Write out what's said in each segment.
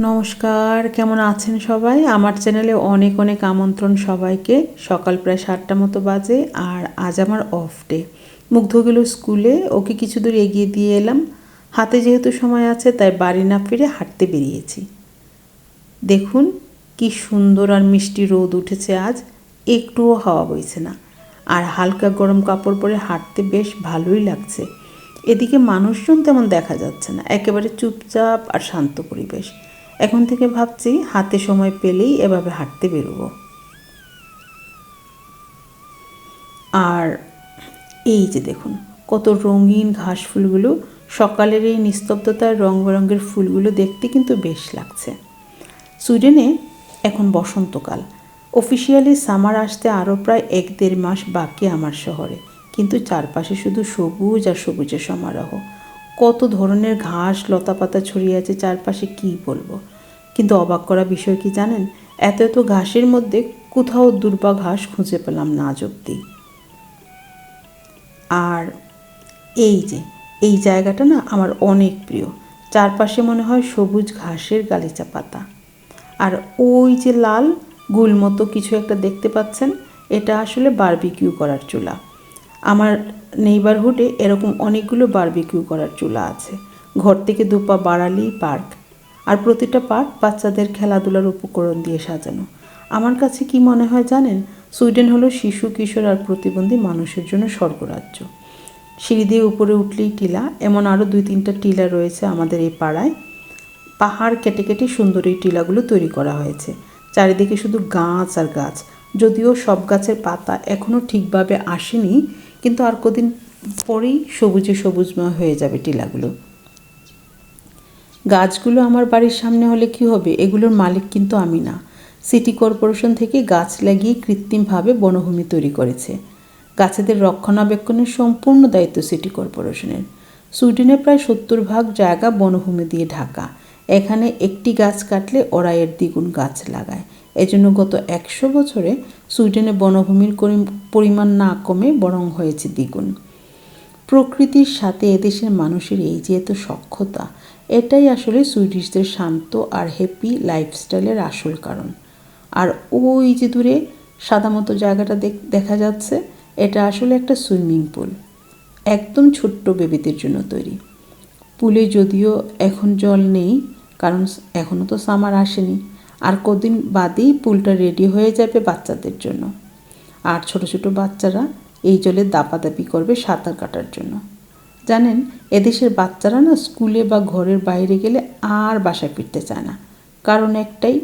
নমস্কার, কেমন আছেন সবাই? আমার চ্যানেলে অনেক অনেক আমন্ত্রণ সবাইকে। সকাল প্রায় সাতটা মতো বাজে আর আজ আমার অফ ডে মুগ্ধ গেল স্কুলে, ওকে কিছু দূর এগিয়ে দিয়ে এলাম। হাতে যেহেতু সময় আছে, তাই বাড়ি না ফিরে হাঁটতে বেরিয়েছি। দেখুন, কি সুন্দর আর মিষ্টি রোদ উঠেছে আজ। একটুও হাওয়া বইছে না। আর হালকা গরম কাপড় পরে হাঁটতে বেশ ভালোই লাগছে। এদিকে মানুষজন তেমন দেখা যাচ্ছে না। একেবারে চুপচাপ আর শান্ত পরিবেশ। এখন থেকে ভাবছি, হাতে সময় পেলেই এভাবে হাঁটতে বেরোবো। আর এই যে দেখুন, কত রঙিন ঘাস ফুলগুলো, সকালের এই নিস্তব্ধতার রং বেরঙের ফুলগুলো দেখতে কিন্তু বেশ লাগছে। সুইডেনে এখন বসন্তকাল। অফিসিয়ালি সামার আসতে আরও প্রায় এক দেড় মাস বাকি আমার শহরে। কিন্তু চারপাশে শুধু সবুজ আর সবুজের সমারোহ। কত ধরনের ঘাস লতাপাতা ছড়িয়ে আছে চারপাশে কী বলব? কিন্তু অবাক করা বিষয় কি জানেন? এত এত ঘাসের মধ্যে কোথাও দুর্বা ঘাস খুঁজে পেলাম না আজ অব্দি। আর এই যে, এই জায়গাটা না আমার অনেক প্রিয়। চারপাশে মনে হয় সবুজ ঘাসের গালিচা পাতা। আর ওই যে লাল গুল মতো কিছু একটা দেখতে পাচ্ছেন? এটা আসলে বারবিকিউ করার চুলা। আমার নেইবারহুডে এরকম অনেকগুলো বারবিকিউ করার চুলা আছে। ঘর থেকে দুপা বাড়ালেই পার্ক আর প্রতিটা পার্ক বাচ্চাদের খেলাধুলার উপকরণ দিয়ে সাজানো। আমার কাছে কি মনে হয় জানেন? সুইডেন হলো শিশু, কিশোর আর প্রতিবন্ধী মানুষের জন্য স্বর্গরাজ্য। সিঁড়ি দিয়ে উপরে উঠলেই টিলা, এমন আরও দুই তিনটা টিলা রয়েছে আমাদের এই পাড়ায়। পাহাড় কেটে কেটে সুন্দর এই টিলাগুলো তৈরি করা হয়েছে। চারিদিকে শুধু গাছ আর গাছ। যদিও সব গাছের পাতা এখনও ঠিকভাবে আসেনি কিন্তু আর কদিন পরেই সবুজে সবুজময় হয়ে যাবে টিলাগুলো। গাছগুলো আমার বাড়ির সামনে হলে কি হবে? এগুলোর মালিক কিন্তু আমি না। সিটি কর্পোরেশন থেকে গাছ লাগিয়ে কৃত্রিমভাবে বনভূমি তৈরি করেছে। গাছেদের রক্ষণাবেক্ষণের সম্পূর্ণ দায়িত্ব সিটি কর্পোরেশনের। সুইডেনে প্রায় সত্তর ভাগ জায়গা বনভূমি দিয়ে ঢাকা। এখানে একটি গাছ কাটলে ওরা এর দ্বিগুণ গাছ লাগায়। এজন্য গত একশো বছরে সুইডেনে বনভূমির পরিমাণ না কমে বরং হয়েছে দ্বিগুণ। প্রকৃতির সাথে এদেশের মানুষের এই যে এত সক্ষতা, এটাই আসলে সুইডিশদের শান্ত আর হ্যাপি লাইফস্টাইলের আসল কারণ। আর ওই যে দূরে সাদা মতো জায়গাটা দেখা যাচ্ছে, এটা আসলে একটা সুইমিং পুল। একদম ছোট্ট বেবিদের জন্য তৈরি। পুলে যদিও এখন জল নেই কারণ এখনও তো সামার আসেনি। আর কদিন বাদেই পুলটা রেডি হয়ে যাবে বাচ্চাদের জন্য। আর ছোট ছোট বাচ্চারা এই জলে দাপাদাপি করবে সাঁতার কাটার জন্য। জানেন, এদেশের বাচ্চারা না স্কুলে বা ঘরের বাইরে গেলে আর বাসায় ফিরতে চায় না। কারণ একটাই,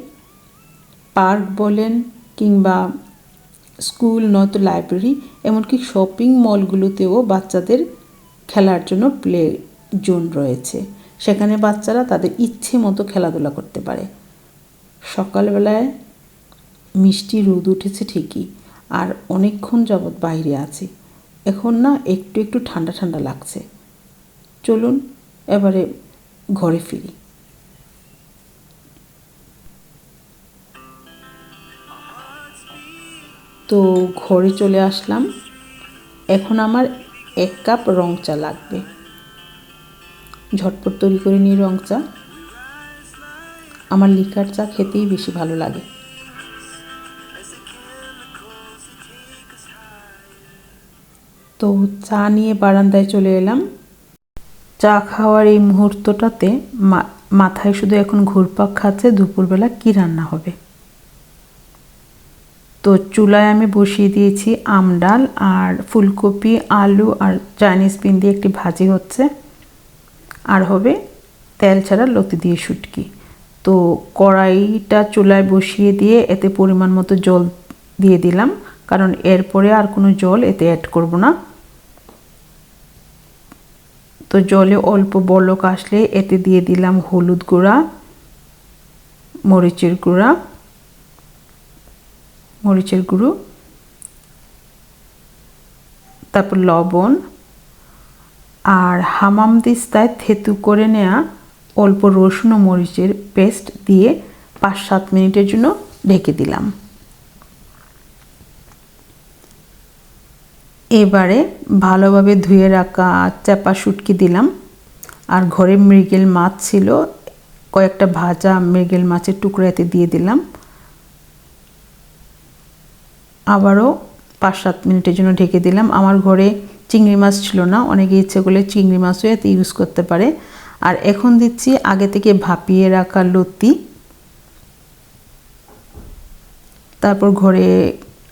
পার্ক বলেন কিংবা স্কুল নয়তো লাইব্রেরি এমনকি শপিং মলগুলোতেও বাচ্চাদের খেলার জন্য প্লে জোন রয়েছে। সেখানে বাচ্চারা তাদের ইচ্ছে মতো খেলাধুলা করতে পারে। সকালবেলায় মিষ্টি রোদ উঠেছে ঠিকই, আর অনেকক্ষণ যাবৎ বাইরে আছি। এখন না একটু একটু ঠান্ডা ঠান্ডা লাগছে। চলুন এবারে ঘরে ফিরি। তো ঘরে চলে আসলাম। এখন আমার এক কাপ রং চা লাগবে। ঝটপট তৈরি করে নিই রং চা। আমার লিকার চা খেতেই বেশি ভালো লাগে। তো চা নিয়ে বারান্দায় চলে এলাম। চা খাওয়ার এই মুহূর্তটাতে মাথায় শুধু এখন ঘুরপাক খাচ্ছে দুপুরবেলা কি রান্না হবে। তো চুলায় আমি বসিয়ে দিয়েছি আম ডাল আর ফুলকপি, আলু আর চাইনিজ পিন দিয়ে একটি ভাজি হচ্ছে। আর হবে তেল ছাড়া লতি দিয়ে শুটকি। তো কড়াইটা চুলায় বসিয়ে দিয়ে এতে পরিমাণ মতো জল দিয়ে দিলাম, কারণ এরপরে আর কোনো জল এতে অ্যাড করব না। তো জলে অল্প বলক আসলে এতে দিয়ে দিলাম হলুদ গুঁড়া, মরিচের গুঁড়া, মরিচের গুঁড়ো, তারপর লবণ আর হামাম দিস্তায় থেতু করে নেওয়া অল্প রসুন ও মরিচের পেস্ট দিয়ে পাঁচ সাত মিনিটের জন্য ঢেকে দিলাম। এবারে ভালোভাবে ধুয়ে রাখা চাপা শুটকি দিলাম। আর ঘরে মৃগেল মাছ ছিল, কয়েকটা ভাজা মৃগেল মাছের টুকরা এতে দিয়ে দিলাম। আবারও পাঁচ সাত মিনিটের জন্য ঢেকে দিলাম। আমার ঘরে চিংড়ি মাছ ছিল না, অনেকে ইচ্ছে করলে চিংড়ি মাছও এতে ইউজ করতে পারে। আর এখন দিচ্ছি আগে থেকে ভাপিয়ে রাখা লতি। তারপর ঘরে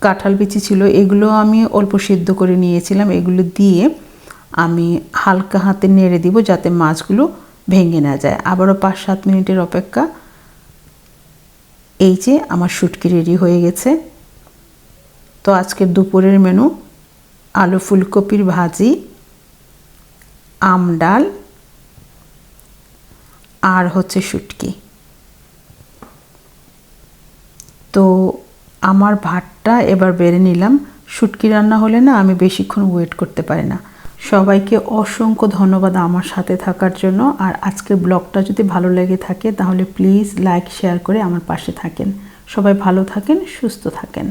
কাঁঠাল বিচি ছিল, এগুলো আমি অল্প সিদ্ধ করে নিয়েছিলাম, এগুলো দিয়ে আমি হালকা হাতে নেড়ে দিব যাতে মাছগুলো ভেঙে না যায়। আবারও পাঁচ সাত মিনিটের অপেক্ষা। এই যে আমার শুটকি রেডি হয়ে গেছে। তো আজকের দুপুরের মেনু। আলু ফুলকপির ভাজি, আম ডাল, আর হচ্ছে শুটকি। তো আমার ভাতটা এবার বেড়ে নিলাম। শুটকি রান্না হলে না আমি বেশিক্ষণ ওয়েট করতে পারি না। সবাইকে অসংখ্য ধন্যবাদ আমার সাথে থাকার জন্য। আর আজকের ব্লগটা যদি ভালো লেগে থাকে তাহলে প্লিজ লাইক শেয়ার করে আমার পাশে থাকেন। সবাই ভালো থাকেন, সুস্থ থাকেন।